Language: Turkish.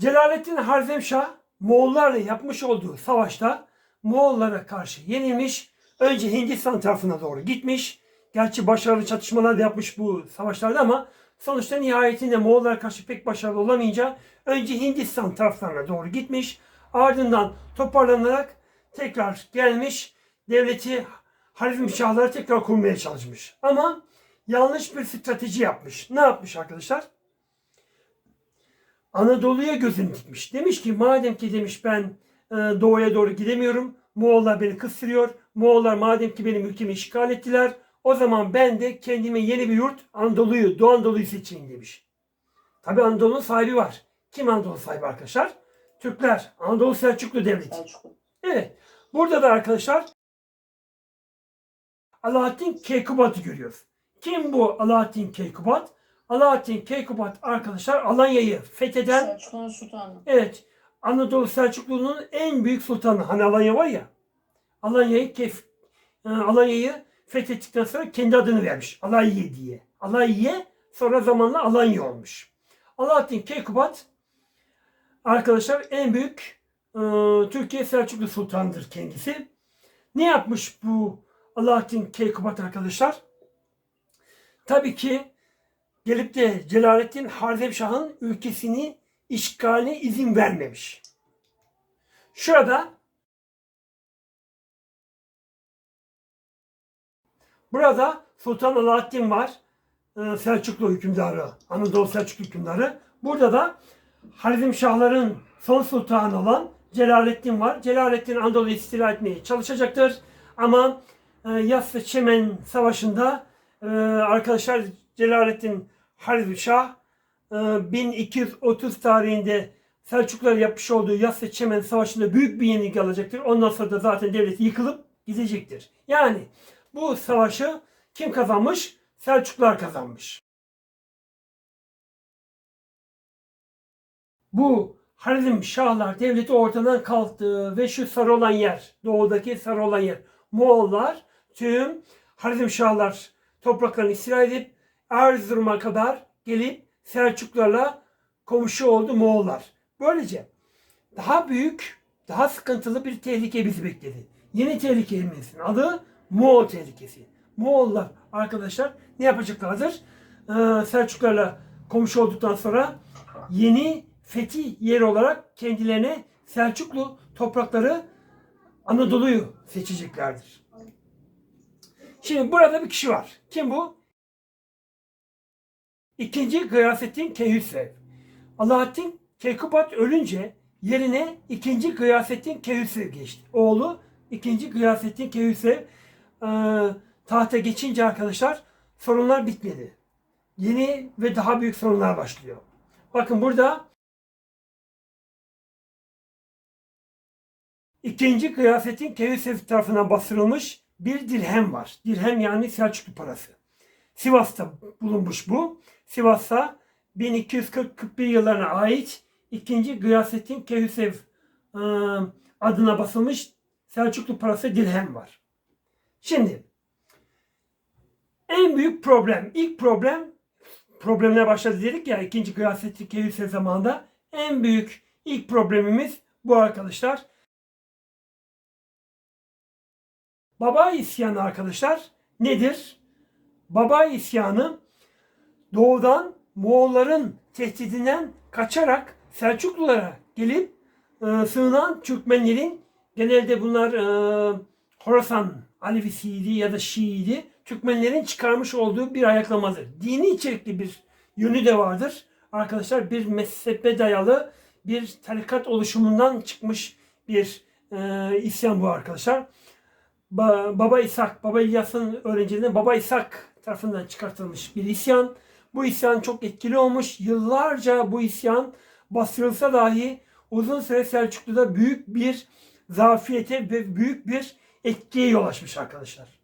Celalettin Harzemşah Moğollarla yapmış olduğu savaşta Moğollara karşı yenilmiş. Önce Hindistan tarafına doğru gitmiş. Gerçi başarılı çatışmalar da yapmış bu savaşlarda ama sonuçta nihayetinde Moğollara karşı pek başarılı olamayınca önce Hindistan taraflarına doğru gitmiş. Ardından toparlanarak tekrar gelmiş. Devleti Harizmşahları tekrar kurmaya çalışmış. Ama yanlış bir strateji yapmış. Ne yapmış arkadaşlar? Anadolu'ya gözünü dikmiş. Demiş ki madem ki demiş ben e, doğuya doğru gidemiyorum. Moğollar beni kıstırıyor. Moğollar madem ki benim ülkemi işgal ettiler. O zaman ben de kendime yeni bir yurt Anadolu'yu, Doğu Anadolu'yu seçeyim demiş. Tabi Anadolu'nun sahibi var. Kim Anadolu sahibi arkadaşlar? Türkler. Anadolu Selçuklu Devleti. Selçuklu. Evet. Burada da arkadaşlar Alaaddin Keykubat'ı görüyoruz. Kim bu Alaaddin Keykubat? Alaaddin Keykubat arkadaşlar Alanya'yı fetheden Selçuklu'nun sultanı. Evet. Anadolu Selçuklu'nun en büyük sultanı. Hani Alanya var ya. Alanya'yı kef, e, Alanya'yı fethettikten sonra kendi adını vermiş. Alanya diye. Alanya sonra zamanla Alanya olmuş. Alaaddin Keykubat arkadaşlar en büyük e, Türkiye Selçuklu sultanıdır kendisi. Ne yapmış bu Alaaddin Keykubat arkadaşlar? Tabii ki gelip de Celalettin Harzemşah'ın ülkesini işgaline izin vermemiş. Şurada burada Sultan Alaaddin var. Ee, Selçuklu hükümdarı, Anadolu Selçuklu hükümdarı. Burada da Harizmşahların son sultanı olan Celalettin var. Celalettin Anadolu'yu istila etmeye çalışacaktır. Ama e, Yassı Çemen Savaşı'nda e, arkadaşlar Celalettin e, 1230 tarihinde Selçuklular yapmış olduğu Yassı Çemen Savaşı'nda büyük bir yenilgi alacaktır. Ondan sonra da zaten devlet yıkılıp gidecektir. Yani bu savaşı kim kazanmış? Selçuklular kazanmış. Bu Harizm Şahlar Devleti ortadan kalktı ve şu sarı olan yer, doğudaki sarı olan yer, Moğollar tüm Harizm Şahlar topraklarını istila edip Erzurum'a kadar gelip Selçuklarla komşu oldu Moğollar. Böylece daha büyük, daha sıkıntılı bir tehlike bizi bekledi. Yeni tehlikemizin adı Moğol tehlikesi. Moğollar arkadaşlar ne yapacaklardır? Ee, Selçuklarla komşu olduktan sonra yeni fethi yeri olarak kendilerine Selçuklu toprakları Anadolu'yu seçeceklerdir. Şimdi burada bir kişi var. Kim bu? İkinci Gıyasettin Keyhüsev. Alaaddin Keykubat ölünce yerine ikinci Gıyasettin Keyhüsev geçti. Oğlu ikinci Gıyasettin Keyhüsev e, tahta geçince arkadaşlar sorunlar bitmedi. Yeni ve daha büyük sorunlar başlıyor. Bakın burada ikinci Gıyasettin Keyhüsev tarafından bastırılmış bir dirhem var. Dirhem yani Selçuklu parası. Sivas'ta bulunmuş bu. Sivas'ta 1240-41 yıllarına ait ikinci Gıyasettin Keyhüsev e, adına basılmış Selçuklu parası dirhem var. Şimdi en büyük problem, ilk problem problemler başladı dedik ya ikinci Gıyasettin Keyhüsev zamanında en büyük ilk problemimiz bu arkadaşlar. Baba isyanı arkadaşlar nedir? Baba isyanı doğudan Moğolların tehdidinden kaçarak Selçuklulara gelip e, sığınan Türkmenlerin genelde bunlar e, Horasan Alevisiydi ya da Şiiydi. Türkmenlerin çıkarmış olduğu bir ayaklamadır. Dini içerikli bir yönü de vardır. Arkadaşlar bir mezhebe dayalı bir tarikat oluşumundan çıkmış bir e, isyan bu arkadaşlar. Ba- Baba İshak, Baba İlyas'ın öğrencilerinden Baba İshak tarafından çıkartılmış bir isyan. Bu isyan çok etkili olmuş. Yıllarca bu isyan bastırılsa dahi uzun süre Selçuklu'da büyük bir zafiyete ve büyük bir etkiye yol açmış arkadaşlar.